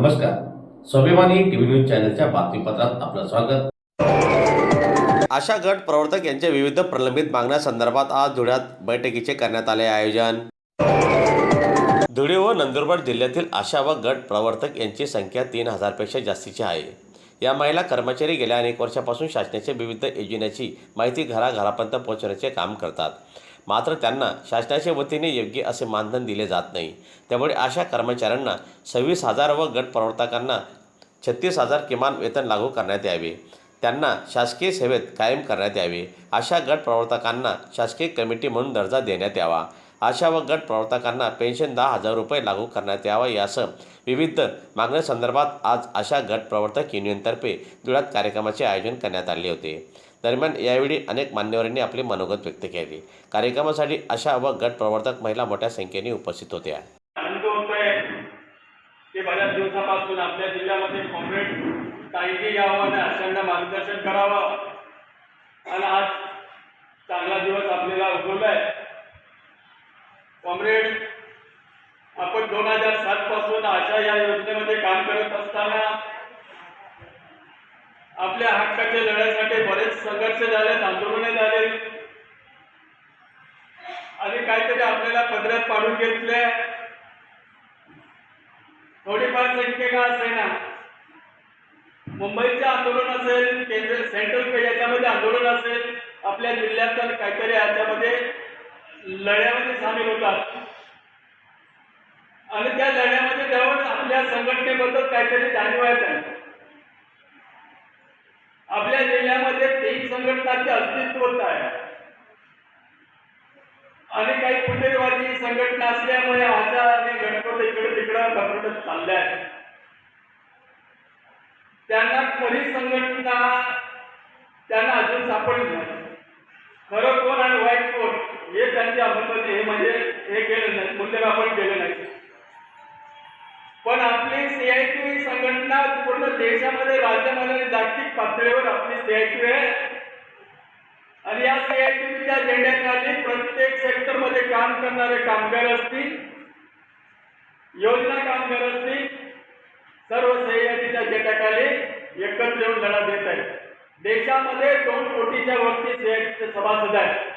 नमस्कार. स्वाभिमानी TV news चॅनलच्या बातमीपत्रात आपलं स्वागत. आशा गट प्रवर्तक यांच्या विविध प्रलंबित मागण्यासंदर्भात आज धुळ्यात बैठकीचे करण्यात आले आयोजन. धुळे व नंदुरबार जिल्ह्यातील आशा व गट प्रवर्तक यांची संख्या तीन हजारपेक्षा जास्तीची आहे. या महिला कर्मचारी गेल्या अनेक वर्षापासून शासनाच्या विविध योजनेची माहिती घराघरापर्यंत पोहोचवण्याचे काम करतात. मात्र त्यांना शासनाच्या वतीने योग्य असे मानधन दिले जात नाही. त्यामुळे अशा कर्मचाऱ्यांना सव्वीस हजार व गट प्रवर्तकांना छत्तीस हजार किमान वेतन लागू करण्यात यावे. त्यांना शासकीय सेवेत कायम करण्यात यावे. अशा गट प्रवर्तकांना शासकीय कमिटी म्हणून दर्जा देण्यात यावा. अशा व गट प्रवर्तकांना पेन्शन दहा हजार रुपये लागू करण्यात यावा यासह विविध मागण्यासंदर्भात आज आशा गट प्रवर्तक युनियनतर्फे धुळ्यात कार्यक्रमाचे आयोजन करण्यात आले होते. दरम्यान यावेळी अनेक मान्यवरांनी आपले मनोगत व्यक्त केले. कार्यक्रमासाठी आशा व गट प्रवर्तक महिला मोठ्या संख्येने उपस्थित होत्या. ते बऱ्याच दिवसापासून आपल्या जिल्ह्यामध्ये कॉम्रेड टाईगी यावं आणि अशांना मार्गदर्शन करावं. आणि आज चांगला दिवस आपल्याला उगवलाय. कॉम्रेड आपण दोन हजार सात पासून आशा या योजनेमध्ये काम करत असताना आपल्या हक्काच्या लढ्यासाठी बरेच संघर्ष झाले आंदोलने झाले. आणि काहीतरी आपल्याला पदरात पाडून घेतले थोडीफार संख्येका असेना? मुंबईचे आंदोलन असेल केंद्र सेंट्रल याच्यामध्ये आंदोलन असेल आपल्या जिल्ह्यात आणि काहीतरी याच्यामध्ये लढ्यामध्ये सामील होतात. आणि त्या लढ्यामध्ये जाऊन आपल्या संघटनेबद्दल काहीतरी जाणीव आहे. आपल्या जिल्ह्यामध्ये तेही संघटनांचे अस्तित्व होत आहे. आणि काही फुटेरवादी संघटना असल्यामुळे आशा आणि गणपत इकडे तिकडं घसरत चालल्या आहेत. त्यांना खरी संघटना त्यांना अजून सापडली नाही. खरं कोण आणि वाईट कोण हे त्यांच्या अंमलमध्ये हे म्हणजे हे केलं नाही मूल्यमापन केलं नाही. पण आपली सीआयटी संघटना पूर्ण देशामध्ये राज्यामध्ये आणि जागतिक पातळीवर आपली सीआयटी आहे. आणि या सीआयटीच्या झेंड्याखाली प्रत्येक सेक्टरमध्ये काम करणारे कामगार असतील योजना कामगार असतील सर्व सीआयटीच्या झेंड्याखाली देऊन येऊन लढा देत आहे देशामध्ये दोन कोटीच्या वरती सभासद आहेत.